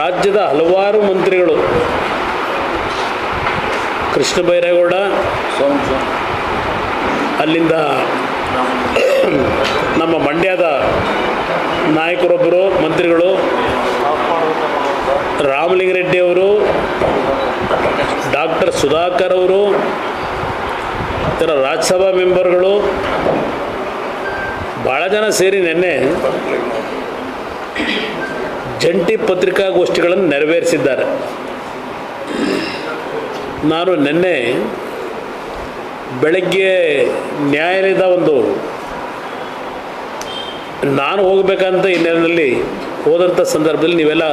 ರಾಜ್ಯದ ಹಲವಾರು ಮಂತ್ರಿಗಳು. ಕೃಷ್ಣ ಬೈರೇಗೌಡ, ಅಲ್ಲಿಂದ ನಮ್ಮ ಮಂಡ್ಯದ ನಾಯಕರೊಬ್ಬರು, ಮಂತ್ರಿಗಳು ರಾಮಲಿಂಗರೆಡ್ಡಿಯವರು ಡಾಕ್ಟರ್ ಸುಧಾಕರ್ ಅವರು, ಇತರ ರಾಜ್ಯಸಭಾ ಮೆಂಬರ್ಗಳು ಭಾಳ ಜನ ಸೇರಿ ನಿನ್ನೆ ಜಂಟಿ ಪತ್ರಿಕಾಗೋಷ್ಠಿಗಳನ್ನು ನೆರವೇರಿಸಿದ್ದಾರೆ. ನಾನು ನಿನ್ನೆ ಬೆಳಗ್ಗೆ ನ್ಯಾಯಾಲಯದ ಒಂದು ನಾನು ಹೋಗಬೇಕಂತ ಹಿನ್ನೆಲೆಯಲ್ಲಿ ಹೋದಂಥ ಸಂದರ್ಭದಲ್ಲಿ ನೀವೆಲ್ಲ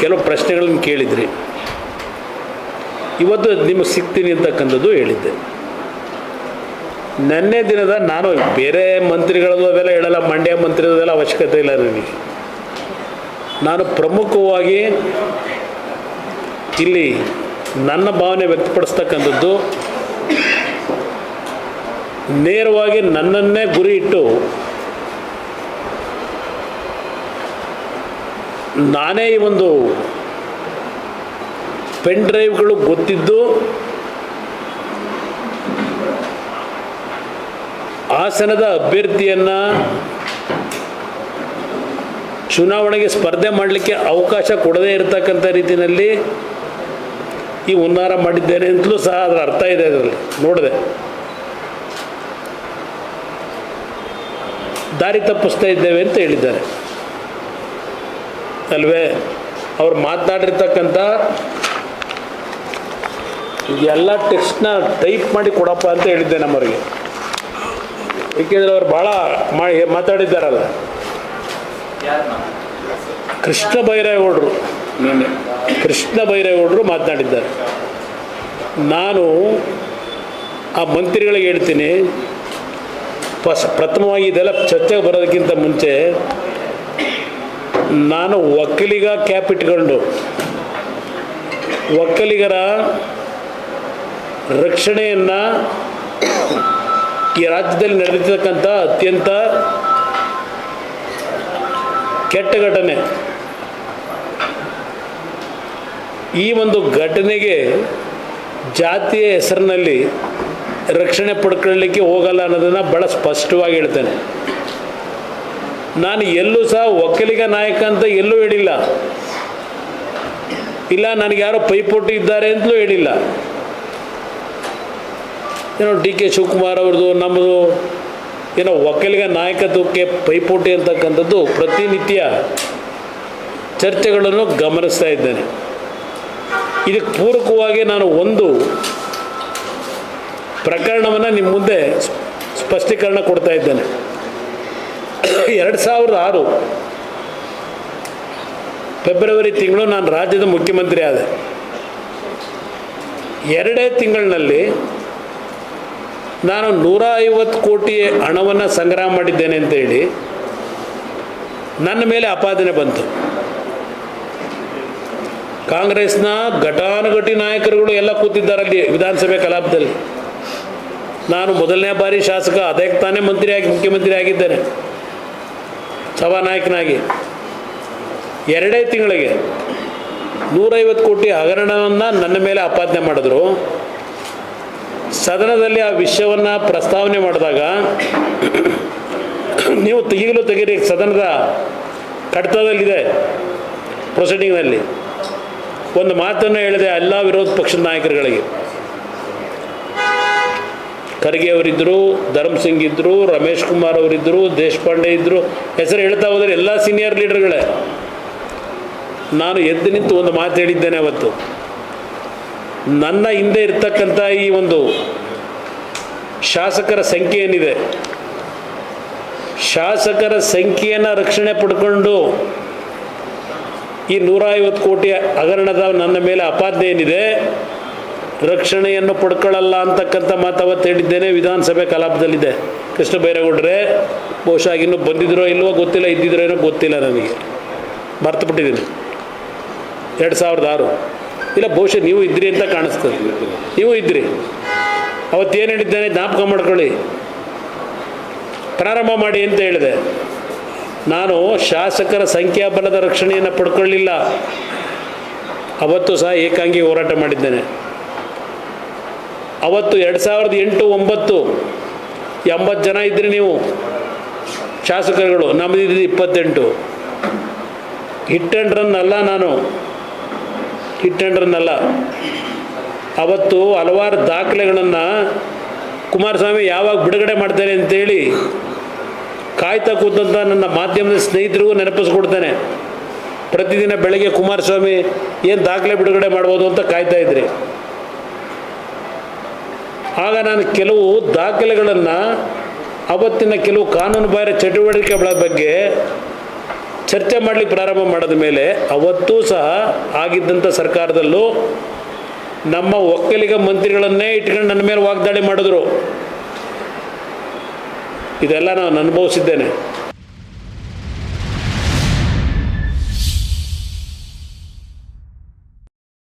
ಕೆಲವು ಪ್ರಶ್ನೆಗಳನ್ನು ಕೇಳಿದ್ರಿ. ಇವತ್ತು ನಿಮಗೆ ಸಿಗ್ತೀನಿ ಅಂತಕ್ಕಂಥದ್ದು ಹೇಳಿದ್ದೆ. ನೆನ್ನೆ ದಿನದ ನಾನು ಬೇರೆ ಮಂತ್ರಿಗಳದ್ದು ಅದೆಲ್ಲ ಹೇಳಲ್ಲ, ಮಂಡ್ಯ ಮಂತ್ರಿಗಳದೆಲ್ಲ ಅವಶ್ಯಕತೆ ಇಲ್ಲ ನನಗೆ. ನಾನು ಪ್ರಮುಖವಾಗಿ ಇಲ್ಲಿ ನನ್ನ ಭಾವನೆ ವ್ಯಕ್ತಪಡಿಸ್ತಕ್ಕಂಥದ್ದು, ನೇರವಾಗಿ ನನ್ನನ್ನೇ ಗುರಿ ಇಟ್ಟು ನಾನೇ ಈ ಒಂದು ಪೆನ್ ಡ್ರೈವ್ಗಳು ಗೊತ್ತಿದ್ದು ಹಾಸನದ ಅಭ್ಯರ್ಥಿಯನ್ನು ಚುನಾವಣೆಗೆ ಸ್ಪರ್ಧೆ ಮಾಡಲಿಕ್ಕೆ ಅವಕಾಶ ಕೊಡದೇ ಇರತಕ್ಕಂಥ ರೀತಿಯಲ್ಲಿ ಈ ಹುನ್ನಾರ ಮಾಡಿದ್ದೇನೆ ಅಂತಲೂ ಸಹ ಅದರ ಅರ್ಥ ಇದೆ ಅದರಲ್ಲಿ. ನೋಡಿದೆ. ದಾರಿ ತಪ್ಪಿಸ್ತಾ ಇದ್ದೇವೆ ಅಂತ ಹೇಳಿದ್ದಾರೆ. ಅಲ್ವೇ? ಅವ್ರು ಮಾತನಾಡಿರ್ತಕ್ಕಂಥ ಎಲ್ಲ ಟೆಕ್ಸ್ಟ್ನ ಟೈಪ್ ಮಾಡಿ ಕೊಡಪ್ಪ ಅಂತ ಹೇಳಿದ್ದೆ ನಮ್ಮವರಿಗೆ. ಏಕೆಂದರೆ ಅವ್ರು ಭಾಳ ಮಾಡಿ ಮಾತಾಡಿದ್ದಾರಲ್ಲ. ಕೃಷ್ಣ ಬೈರೇಗೌಡರು, ನಿನ್ನೆ ಕೃಷ್ಣ ಬೈರೇಗೌಡರು ಮಾತನಾಡಿದ್ದಾರೆ. ನಾನು ಆ ಮಂತ್ರಿಗಳಿಗೆ ಹೇಳ್ತೀನಿ, ಫಸ್, ಪ್ರಥಮವಾಗಿ ಇದೆಲ್ಲ ಚರ್ಚೆಗೆ ಬರೋದಕ್ಕಿಂತ ಮುಂಚೆ, ನಾನು ಒಕ್ಕಲಿಗ ಕ್ಯಾಪ್ ಇಟ್ಕೊಂಡು, ಒಕ್ಕಲಿಗರ ರಕ್ಷಣೆಯನ್ನು ಈ ರಾಜ್ಯದಲ್ಲಿ ನಡೆದಿರ್ತಕ್ಕಂಥ ಅತ್ಯಂತ ಕೆಟ್ಟ ಘಟನೆ. ಈ ಒಂದು ಘಟನೆಗೆ ಜಾತಿಯ ಹೆಸರಿನಲ್ಲಿ ರಕ್ಷಣೆ ಪಡ್ಕೊಳ್ಳಲಿಕ್ಕೆ ಹೋಗಲ್ಲ ಅನ್ನೋದನ್ನು ಭಾಳ ಸ್ಪಷ್ಟವಾಗಿ ಹೇಳ್ತೇನೆ. ನಾನು ಎಲ್ಲೂ ಸಹ ಒಕ್ಕಲಿಗ ನಾಯಕ ಅಂತ ಎಲ್ಲೂ ಹೇಳಿಲ್ಲ. ಇಲ್ಲ, ನನಗೆ ಯಾರೋ ಪೈಪೋಟಿ ಇದ್ದಾರೆ ಅಂತಲೂ ಹೇಳಿಲ್ಲ. ಏನೋ ಡಿ ಕೆ ಶಿವಕುಮಾರ್ ಅವ್ರದ್ದು, ನಮ್ಮದು ಏನೋ ಒಕ್ಕಲಿಗ ನಾಯಕತ್ವಕ್ಕೆ ಪೈಪೋಟಿ ಅಂತಕ್ಕಂಥದ್ದು ಪ್ರತಿನಿತ್ಯ ಚರ್ಚೆಗಳನ್ನು ಗಮನಿಸ್ತಾ ಇದ್ದೇನೆ. ಇದಕ್ಕೆ ಪೂರಕವಾಗಿ ನಾನು ಒಂದು ಪ್ರಕರಣವನ್ನು ನಿಮ್ಮ ಮುಂದೆ ಸ್ಪಷ್ಟೀಕರಣ ಕೊಡ್ತಾ ಇದ್ದೇನೆ. ಎರಡು ಸಾವಿರದ ಆರು ಫೆಬ್ರವರಿ ತಿಂಗಳು ನಾನು ರಾಜ್ಯದ ಮುಖ್ಯಮಂತ್ರಿ ಆದೆ. ಎರಡೇ ತಿಂಗಳಿನಲ್ಲಿ ನಾನು ನೂರ ಐವತ್ತು ಕೋಟಿ ಹಣವನ್ನು ಸಂಗ್ರಹ ಮಾಡಿದ್ದೇನೆ ಅಂತೇಳಿ ನನ್ನ ಮೇಲೆ ಅಪಾದನೆ ಬಂತು. ಕಾಂಗ್ರೆಸ್ನ ಘಟಾನುಘಟಿ ನಾಯಕರುಗಳು ಎಲ್ಲ ಕೂತಿದ್ದಾರಲ್ಲಿ ವಿಧಾನಸಭೆ ಕಲಾಪದಲ್ಲಿ. ನಾನು ಮೊದಲನೇ ಬಾರಿ ಶಾಸಕ ಅದಕ್ಕೆ ತಾನೇ ಮಂತ್ರಿಯಾಗಿ ಮುಖ್ಯಮಂತ್ರಿ ಆಗಿದ್ದೇನೆ. ಸಭಾನಾಯಕನಾಗಿ ಎರಡೇ ತಿಂಗಳಿಗೆ ನೂರೈವತ್ತು ಕೋಟಿ ಹಗರಣವನ್ನು ನನ್ನ ಮೇಲೆ ಆಪಾದನೆ ಮಾಡಿದ್ರು. ಸದನದಲ್ಲಿ ಆ ವಿಷಯವನ್ನು ಪ್ರಸ್ತಾವನೆ ಮಾಡಿದಾಗ, ನೀವು ಈಗಲೂ ತೆಗೀರಿ, ಸದನದ ಕಡತದಲ್ಲಿದೆ ಪ್ರೊಸೀಡಿಂಗ್ನಲ್ಲಿ. ಒಂದು ಮಾತನ್ನು ಹೇಳಿದೆ ಎಲ್ಲ ವಿರೋಧ ಪಕ್ಷದ ನಾಯಕರುಗಳಿಗೆ. ಖರ್ಗೆ ಅವರಿದ್ದರು ಧರ್ಮಸಿಂಗ್ ಇದ್ದರು, ರಮೇಶ್ ಕುಮಾರ್ ಅವರಿದ್ದರು, ದೇಶಪಾಂಡೆ ಇದ್ದರು, ಹೆಸರು ಹೇಳ್ತಾ ಹೋದರೆ ಎಲ್ಲ ಸೀನಿಯರ್ ಲೀಡರ್ಗಳೇ ನಾನು ಎದ್ದು ನಿಂತು ಒಂದು ಮಾತು ಹೇಳಿದ್ದೇನೆ ಅವತ್ತು. ನನ್ನ ಹಿಂದೆ ಇರ್ತಕ್ಕಂಥ ಈ ಒಂದು ಶಾಸಕರ ಸಂಖ್ಯೆ ಏನಿದೆ? ಶಾಸಕರ ಸಂಖ್ಯೆಯನ್ನು ರಕ್ಷಣೆ ಪಡ್ಕೊಂಡು ಈ ನೂರ ಐವತ್ತು ಕೋಟಿ ಹಗರಣದ ನನ್ನ ಮೇಲೆ ಅಪಾದ್ಯ ಏನಿದೆ? ರಕ್ಷಣೆಯನ್ನು ಪಡ್ಕೊಳ್ಳಲ್ಲ ಅಂತಕ್ಕಂಥ ಮಾತಾವತ್ತು ಹೇಳಿದ್ದೇನೆ. ವಿಧಾನಸಭೆ ಕಲಾಪದಲ್ಲಿದೆ. ಕೃಷ್ಣ ಬೈರೇಗೌಡ್ರೆ, ಬಹುಶಃ ಇನ್ನೂ ಬಂದಿದ್ರೋ ಇಲ್ವೋ ಗೊತ್ತಿಲ್ಲ, ಇದ್ದಿದ್ರೋ ಏನೋ ಗೊತ್ತಿಲ್ಲ ನನಗೆ. ಮರ್ತುಬಿಟ್ಟಿದ್ದೀನಿ. ಎರಡು ಸಾವಿರದ ಆರು. ಇಲ್ಲ, ಬಹುಶಃ ನೀವು ಇದ್ರಿ ಅಂತ ಕಾಣಿಸ್ತದೆ ನೀವು ಇದ್ರಿ. ಅವತ್ತೇನು ಹೇಳಿದ್ದಾನೆ, ಜ್ಞಾಪಕ ಮಾಡ್ಕೊಳ್ಳಿ. ಪ್ರಾರಂಭ ಮಾಡಿ ಅಂತ ಹೇಳಿದೆ. ನಾನು ಶಾಸಕರ ಸಂಖ್ಯಾಬಲದ ರಕ್ಷಣೆಯನ್ನು ಪಡ್ಕೊಳ್ಳಿಲ್ಲ. ಅವತ್ತು ಸಹ ಏಕಾಂಗಿ ಹೋರಾಟ ಮಾಡಿದ್ದೇನೆ. ಅವತ್ತು ಎರಡು ಸಾವಿರದ ಎಂಟು ಒಂಬತ್ತು ಎಂಬತ್ತು ಜನ ಇದ್ರಿ ನೀವು, ಶಾಸಕರುಗಳು. ನಮ್ಮದಿದ್ದು ಇಪ್ಪತ್ತೆಂಟು. ಹಿಟ್ ಆ್ಯಂಡ್ ರನ್ ಅಲ್ಲ ನಾನು. ಆ್ಯಂಡ್ ಅವತ್ತು ಹಲವಾರು ದಾಖಲೆಗಳನ್ನು ಕುಮಾರಸ್ವಾಮಿ ಯಾವಾಗ ಬಿಡುಗಡೆ ಮಾಡ್ತಾರೆ ಅಂತೇಳಿ ಕಾಯ್ತಾ ಕೂತಂತ ನನ್ನ ಮಾಧ್ಯಮದ ಸ್ನೇಹಿತರಿಗೂ ನೆನಪಿಸ್ಕೊಡ್ತೇನೆ. ಪ್ರತಿದಿನ ಬೆಳಗ್ಗೆ ಕುಮಾರಸ್ವಾಮಿ ಏನು ದಾಖಲೆ ಬಿಡುಗಡೆ ಮಾಡ್ಬೋದು ಅಂತ ಕಾಯ್ತಾ ಇದ್ರಿ. ಆಗ ನಾನು ಕೆಲವು ದಾಖಲೆಗಳನ್ನು, ಅವತ್ತಿನ ಕೆಲವು ಕಾನೂನುಬಾಹಿರ ಚಟುವಟಿಕೆಗಳ ಬಗ್ಗೆ ಚರ್ಚೆ ಮಾಡಲಿಕ್ಕೆ ಪ್ರಾರಂಭ ಮಾಡಿದ ಮೇಲೆ ಅವತ್ತೂ ಸಹ ಆಗಿದ್ದಂಥ ಸರ್ಕಾರದಲ್ಲೂ ನಮ್ಮ ಒಕ್ಕಲಿಗ ಮಂತ್ರಿಗಳನ್ನೇ ಇಟ್ಕೊಂಡು ನನ್ನ ಮೇಲೆ ವಾಗ್ದಾಳಿ ಮಾಡಿದ್ರು. ಇದೆಲ್ಲ ನಾನು ಅನುಭವಿಸಿದ್ದೇನೆ.